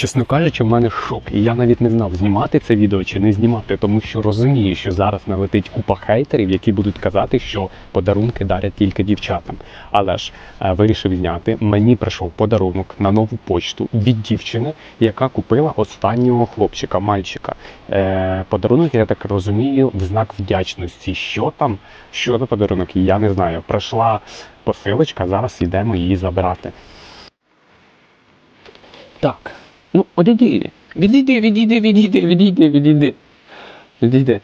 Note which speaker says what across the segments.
Speaker 1: Чесно кажучи, в мене шок. І я навіть не знав, знімати це відео чи не знімати, тому що розумію, що зараз налетить купа хейтерів, які будуть казати, що подарунки дарять тільки дівчатам. Але ж е, вирішив зняти. Мені прийшов подарунок на нову почту від дівчини, яка купила останнього хлопчика, мальчика. Е, подарунок, я так розумію, в знак вдячності. Що там, що за подарунок, я не знаю. Прийшла посилочка, зараз йдемо її забирати. Так. Ну, одійди. Відійди, відійди, відійди, відійди, відійди. Відійди.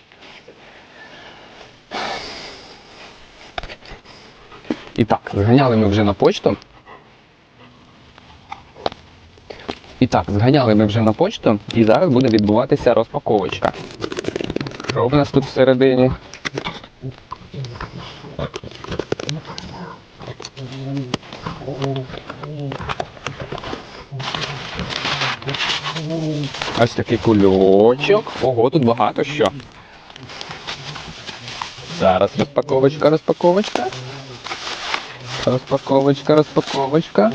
Speaker 1: І так, зганяли ми вже на почту. І так, зганяли ми вже на почту, і зараз буде відбуватися розпаковочка. Що в нас тут всередині? Ось такий кульочок. Ого, тут багато що. Зараз розпаковочка, розпаковочка. Розпаковочка, розпаковочка.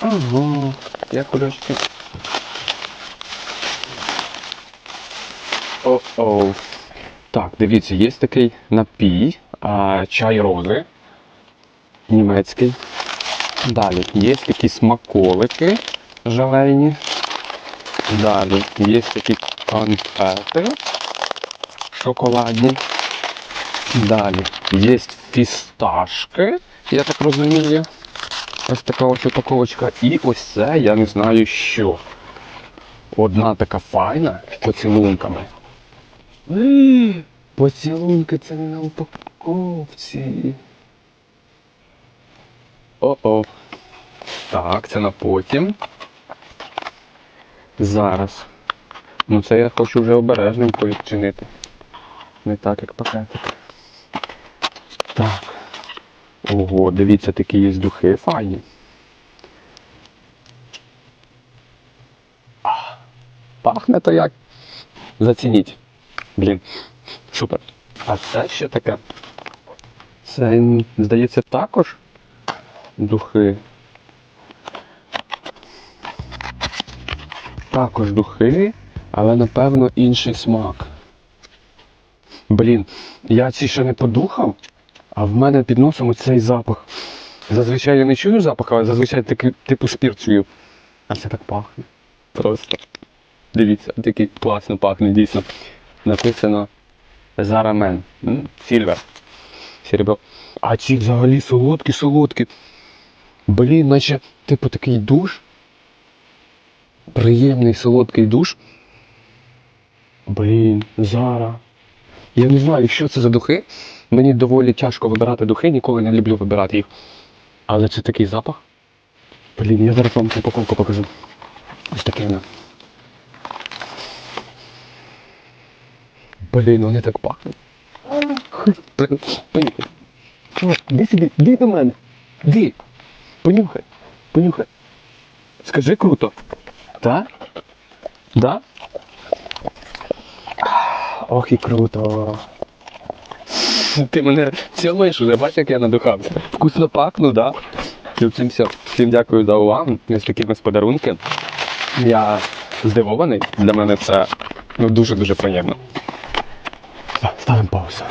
Speaker 1: Ага, я кульочки. О-оу. Так, дивіться, є такий напій, а, чай рози. Німецький. Далі є такі смаколики желейні. Далі є такі конфети шоколадні. Далі є фісташки, я так розумію. Ось така ось упаковочка. І ось це я не знаю що. Одна така файна з поцілунками. Поцілунки це не на упаковці. О-о. Так, це на потім. Зараз. Ну це я хочу вже обережненько відчинити. Не так, як пакетик. Так. Ого, дивіться, такі є духи файні. Пахне то як. Зацініть. Блін. Супер. А це що таке? Це, здається, також духи. Також духи, але напевно інший смак. Блін, я ці ще не подухав, а в мене під носом оцей запах. Зазвичай я не чую запах, але зазвичай такий типу спір чую. А це так пахне. Просто. Дивіться, такий класно пахне, дійсно. Написано Зарамен. Сільвер. Серебро. А ці взагалі солодкі, солодкі. Блін, наче, типу, такий душ. Приємний солодкий душ. Блін, Зара. Я не знаю, що це за духи. Мені доволі тяжко вибирати духи, ніколи не люблю вибирати їх. Але це такий запах. Блін, я зараз вам упаковку покажу. Ось такий вона. Блін, вони так пахнуть. Понюхай. О, Іди сюди, до мене. Іди. Понюхай. Понюхай. Скажи круто. Да? Да? Ох і круто. Ти мене цілуєш уже, бачиш, як я надухався. Вкусно пахну, да? Всім, все. Всім дякую за увагу. Ось такі в подарунки. Я здивований. Для мене це ну, дуже-дуже приємно. Ставимо паузу.